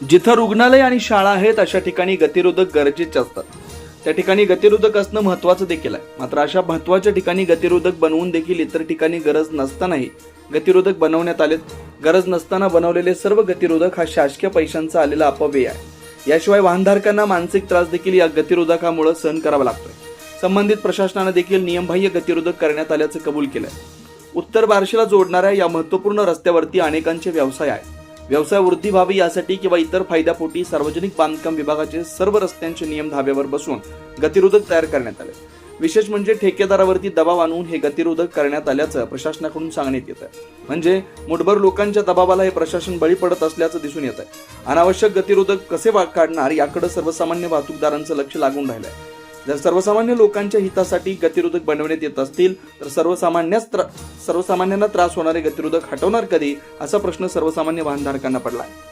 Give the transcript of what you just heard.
जिथं रुग्णालय आणि शाळा आहेत अशा ठिकाणी गतिरोधक गरजेचे असतात. त्या ठिकाणी गतिरोधक असणं महत्वाचं देखील आहे. मात्र अशा महत्त्वाच्या ठिकाणी गतिरोधक बनवून देखील इतर ठिकाणी गरज नसतानाही गतिरोधक बनवण्यात आलेत. गरज नसताना बनवलेले सर्व गतिरोधक हा शासकीय पैशांचा आलेला अपव्यय आहे. याशिवाय वाहनधारकांना मानसिक त्रास देखील या गतिरोधकामुळे सहन करावा लागतोय. संबंधित प्रशासनानं देखील नियमबाह्य गतिरोधक करण्यात आल्याचं कबूल केलं उत्तर बार्शीला जोडणाऱ्या या महत्त्वपूर्ण रस्त्यावरती अनेकांचे व्यवसाय आहे व्यवसाय वृद्धी व्हावी यासाठी किंवा इतर फायद्यापोटी सार्वजनिक बांधकाम विभागाचे सर्व रस्त्यांचे नियम धाब्यावर बसवून गतिरोधक तयार करण्यात आले. विशेष म्हणजे ठेकेदारावरती दबाव आणून हे गतिरोधक करण्यात आल्याचं प्रशासनाकडून सांगण्यात येत आहे म्हणजे मुठभर लोकांच्या दबावाला हे प्रशासन बळी पडत असल्याचं दिसून येत आहे अनावश्यक गतिरोधक कसे वा- काढणार याकडे सर्वसामान्य वाहतूकदारांचं लक्ष लागून राहिलं आहे जर सर्वसामान्य लोकांच्या हितासाठी गतिरोधक बनवण्यात येत असतील तर सर्वसामान्याच सर्वसामान्यांना त्रास होणारे गतिरोधक हटवणार कधी? असा प्रश्न सर्वसामान्य वाहनधारकांना पडला आहे